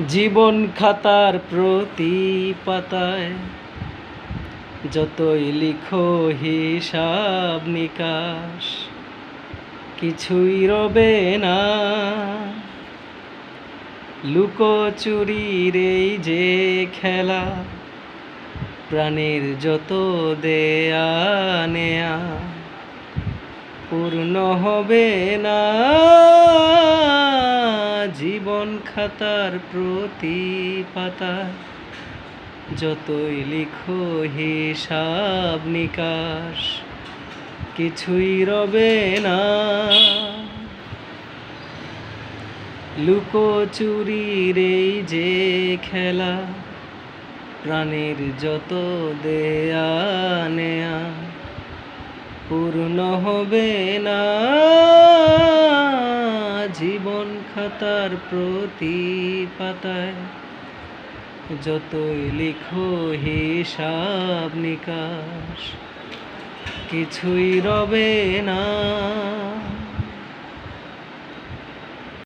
জীবন খাতার প্রতি পাতায় যতই লিখো হিসাব নিকাশ, কিছুই রবে না। লুকোচুরির এই যে খেলা, প্রাণের যত দেয়া নেয়া, পূর্ণ হবে না। জীবন খাতার প্রতি পাতা যতই লিখো হিসাব নিকাশ, কিছুই রবে না। লুকোচুরির এই যে খেলা, প্রাণের যত দেয়া নেয়া, পূর্ণ হবে না। খাতার প্রতি পাতায় যতই লিখো হিসাব নিকাশ কিছুই রবে না।